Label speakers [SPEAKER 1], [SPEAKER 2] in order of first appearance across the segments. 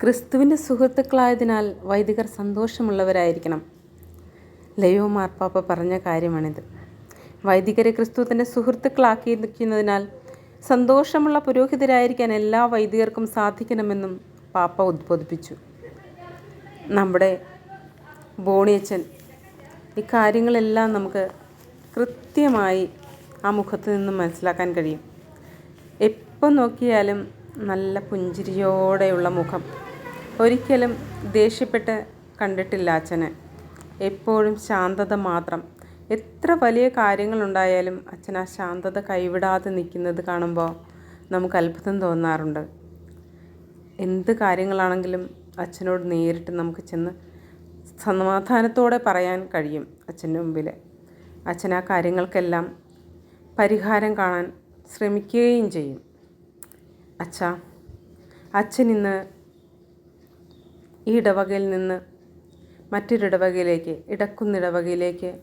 [SPEAKER 1] ക്രിസ്തുവിന്റെ സുഹൃത്തുക്കളായതിനാൽ വൈദികർ സന്തോഷമുള്ളവരായിരിക്കണം. ലയോ മാർപ്പാപ്പ പറഞ്ഞ കാര്യമാണിത്. വൈദികരെ ക്രിസ്തു തന്റെ സുഹൃത്തുക്കളാക്കിയിരിക്കുന്നതിനാൽ സന്തോഷമുള്ള പുരോഹിതരായിരിക്കാൻ എല്ലാ വൈദികർക്കും സാധിക്കണമെന്നും പാപ്പ ഉദ്ബോധിപ്പിച്ചു. നമ്മുടെ ബോണിയച്ചൻ ഇക്കാര്യങ്ങളെല്ലാം കാര്യങ്ങളെല്ലാം നമുക്ക് കൃത്യമായി ആ മുഖത്ത് നിന്നും മനസ്സിലാക്കാൻ കഴിയും. എപ്പോൾ നോക്കിയാലും നല്ല പുഞ്ചിരിയോടെയുള്ള മുഖം. ഒരിക്കലും ദേഷ്യപ്പെട്ട് കണ്ടിട്ടില്ല അച്ഛനെ. എപ്പോഴും ശാന്തത മാത്രം. എത്ര വലിയ കാര്യങ്ങളുണ്ടായാലും അച്ഛൻ ആ ശാന്തത കൈവിടാതെ നിൽക്കുന്നത് കാണുമ്പോൾ നമുക്ക് അത്ഭുതം തോന്നാറുണ്ട്. എന്ത് കാര്യങ്ങളാണെങ്കിലും അച്ഛനോട് നേരിട്ട് നമുക്ക് ചെന്ന് സമാധാനത്തോടെ പറയാൻ കഴിയും അച്ഛന്റെ മുമ്പിൽ. അച്ഛൻ ആ കാര്യങ്ങൾക്കെല്ലാം പരിഹാരം കാണാൻ ശ്രമിക്കുകയും ചെയ്യും. അച്ഛാ അച്ഛൻ ഇന്ന് ഈ ഇടവകയിൽ നിന്ന് മറ്റൊരിടവകയിലേക്ക് ഇടക്കുന്നിടവകയിലേക്ക്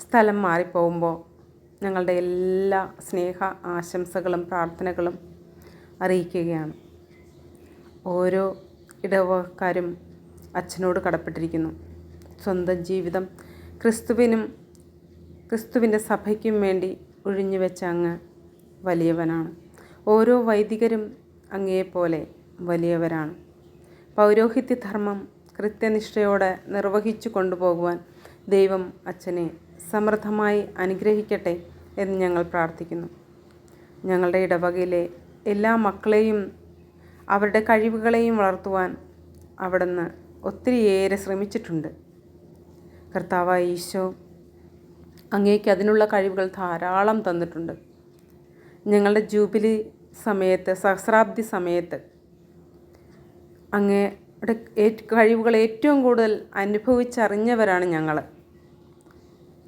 [SPEAKER 1] സ്ഥലം മാറിപ്പോകുമ്പോൾ ഞങ്ങളുടെ എല്ലാ സ്നേഹ ആശംസകളും പ്രാർത്ഥനകളും അറിയിക്കുകയാണ്. ഓരോ ഇടവക്കാരും അച്ഛനോട് കടപ്പെട്ടിരിക്കുന്നു. സ്വന്തം ജീവിതം ക്രിസ്തുവിനും ക്രിസ്തുവിന്റെ സഭയ്ക്കും വേണ്ടി ഒഴിഞ്ഞു വെച്ച അങ്ങ് വലിയവനാണ്. ഓരോ വൈദികരും അങ്ങയെപ്പോലെ വലിയവരാണ്. പൗരോഹിത്യധർമ്മം കൃത്യനിഷ്ഠയോടെ നിർവഹിച്ചു കൊണ്ടുപോകുവാൻ ദൈവം അച്ഛനെ സമൃദ്ധമായി അനുഗ്രഹിക്കട്ടെ എന്ന് ഞങ്ങൾ പ്രാർത്ഥിക്കുന്നു. ഞങ്ങളുടെ ഇടവകയിലെ എല്ലാ മക്കളെയും അവരുടെ കഴിവുകളെയും വളർത്തുവാൻ അവിടുന്ന് ഒത്തിരിയേറെ ശ്രമിച്ചിട്ടുണ്ട്. കർത്താവായ ഈശോ അങ്ങേക്ക് അതിനുള്ള കഴിവുകൾ ധാരാളം തന്നിട്ടുണ്ട്. ഞങ്ങളുടെ ജൂബിലി സമയത്ത് സഹസ്രാബ്ദി സമയത്ത് അങ്ങയുടെ കഴിവുകൾ ഏറ്റവും കൂടുതൽ അനുഭവിച്ചറിഞ്ഞവരാണ് ഞങ്ങൾ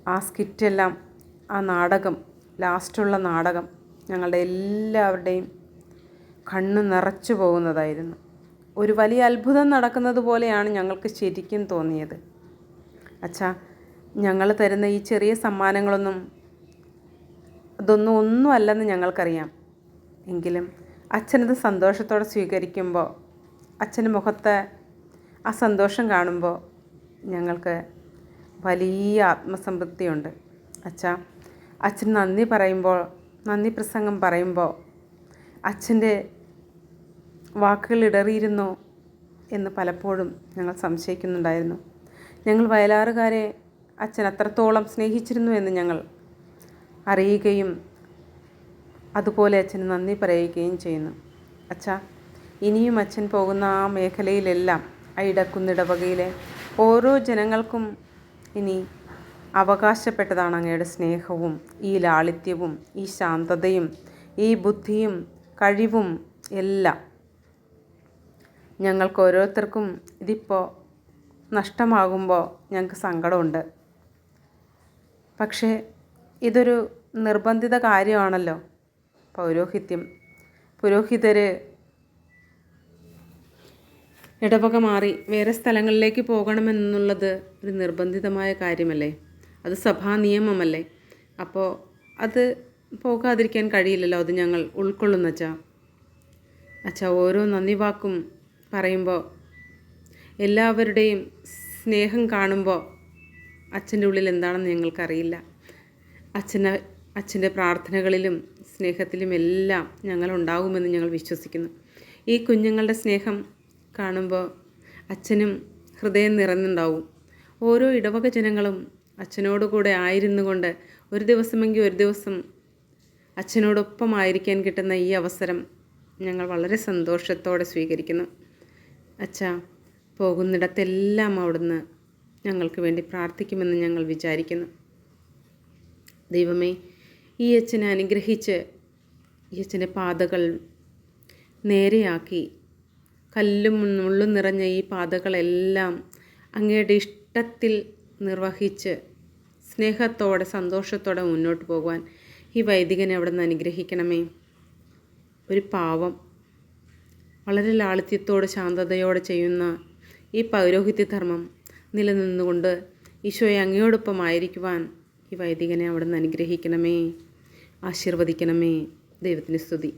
[SPEAKER 1] ആ സ്കിറ്റെല്ലാം ആ നാടകം ലാസ്റ്റുള്ള നാടകം ഞങ്ങളുടെ എല്ലാവരുടെയും കണ്ണ് നിറച്ചു പോകുന്നതായിരുന്നു. ഒരു വലിയ അത്ഭുതം നടക്കുന്നത് പോലെയാണ് ഞങ്ങൾക്ക് ശരിക്കും തോന്നിയത്. അച്ഛാ ഞങ്ങൾ തരുന്ന ഈ ചെറിയ സമ്മാനങ്ങളൊന്നും അതൊന്നും ഒന്നും അല്ലെന്ന് ഞങ്ങൾക്കറിയാം. എങ്കിലും അച്ഛനത് സന്തോഷത്തോടെ സ്വീകരിക്കുമ്പോൾ അച്ഛന്റെ മുഖത്തെ ആ സന്തോഷം കാണുമ്പോൾ ഞങ്ങൾക്ക് വലിയ ആത്മസംതൃപ്തിയുണ്ട്. അച്ഛ അച്ഛൻ നന്ദി പറയുമ്പോൾ നന്ദി പ്രസംഗം പറയുമ്പോൾ അച്ഛന്റെ വാക്കുകൾ ഇടറിയിരുന്നു എന്ന് പലപ്പോഴും ഞങ്ങൾ സംശയിക്കുന്നുണ്ടായിരുന്നു. ഞങ്ങൾ വയലാറുകാരെ അച്ഛൻ അത്രത്തോളം സ്നേഹിച്ചിരുന്നു എന്ന് ഞങ്ങൾ അറിയുകയും അതുപോലെ അച്ഛന് നന്ദി പറയുകയും ചെയ്യുന്നു. അച്ഛ ഇനിയും അച്ഛൻ പോകുന്ന ആ മേഖലയിലെല്ലാം ആ ഇടക്കുന്നിടവകയിലെ ഓരോ ജനങ്ങൾക്കും ഇനി അവകാശപ്പെട്ടതാണ് അങ്ങയുടെ സ്നേഹവും ഈ ലാളിത്യവും ഈ ശാന്തതയും ഈ ബുദ്ധിയും കഴിവും എല്ലാം. ഞങ്ങൾക്ക് ഓരോരുത്തർക്കും ഇതിപ്പോൾ നഷ്ടമാകുമ്പോൾ ഞങ്ങൾക്ക് സങ്കടമുണ്ട്. പക്ഷേ ഇതൊരു നിർബന്ധിത കാര്യമാണല്ലോ. പൗരോഹിത്യം. പുരോഹിതർ ഇടവക മാറി വേറെ സ്ഥലങ്ങളിലേക്ക് പോകണമെന്നുള്ളത് ഒരു നിർബന്ധിതമായ കാര്യമല്ലേ? അത് സഭാ നിയമമല്ലേ? അപ്പോൾ അത് പോകാതിരിക്കാൻ കഴിയില്ലല്ലോ അത് ഞങ്ങൾ ഉൾക്കൊള്ളുന്ന അച്ഛാ. അച്ഛാ ഓരോ നന്ദി വാക്കും പറയുമ്പോൾ എല്ലാവരുടെയും സ്നേഹം കാണുമ്പോൾ അച്ഛന്റെ ഉള്ളിൽ എന്താണെന്ന് ഞങ്ങൾക്കറിയില്ല. അച്ഛന് അച്ഛന്റെ പ്രാർത്ഥനകളിലും സ്നേഹത്തിലും എല്ലാം ഞങ്ങൾ ഉണ്ടാകുമെന്ന് ഞങ്ങൾ വിശ്വസിക്കുന്നു. ഈ കുഞ്ഞുങ്ങളുടെ സ്നേഹം കാണുമ്പോൾ അച്ഛനും ഹൃദയം നിറഞ്ഞുണ്ടാവും. ഓരോ ഇടവക ജനങ്ങളും അച്ഛനോടുകൂടെ ആയിരുന്നു കൊണ്ട് ഒരു ദിവസമെങ്കിൽ ഒരു ദിവസം അച്ഛനോടൊപ്പം ആയിരിക്കാൻ കിട്ടുന്ന ഈ അവസരം ഞങ്ങൾ വളരെ സന്തോഷത്തോടെ സ്വീകരിക്കുന്നു. അച്ഛ പോകുന്നിടത്തെല്ലാം അവിടുന്ന് ഞങ്ങൾക്ക് വേണ്ടി പ്രാർത്ഥിക്കുമെന്ന് ഞങ്ങൾ വിചാരിക്കുന്നു. ദൈവമേ ഈ അച്ഛനെ അനുഗ്രഹിച്ച് ഈ അച്ഛന്റെ പാതകൾ നേരെയാക്കി. കല്ലും മുള്ളും നിറഞ്ഞ ഈ പാതകളെല്ലാം അങ്ങയുടെ ഇഷ്ടത്തിൽ നിർവഹിച്ച് സ്നേഹത്തോടെ സന്തോഷത്തോടെ മുന്നോട്ട് പോകുവാൻ ഈ വൈദികനെ അവിടെ നിന്ന് അനുഗ്രഹിക്കണമേ. ഒരു പാവം വളരെ ലാളിത്യത്തോടെ ശാന്തതയോടെ ചെയ്യുന്ന ഈ പൗരോഹിത്യ ധർമ്മം നിലനിന്നുകൊണ്ട് ഈശോയെ അങ്ങയോടൊപ്പം ആയിരിക്കുവാൻ ഈ വൈദികനെ അവിടെ നിന്ന് അനുഗ്രഹിക്കണമേ. ആശീർവദിക്കണമേ. ദൈവത്തിന് സ്തുതി.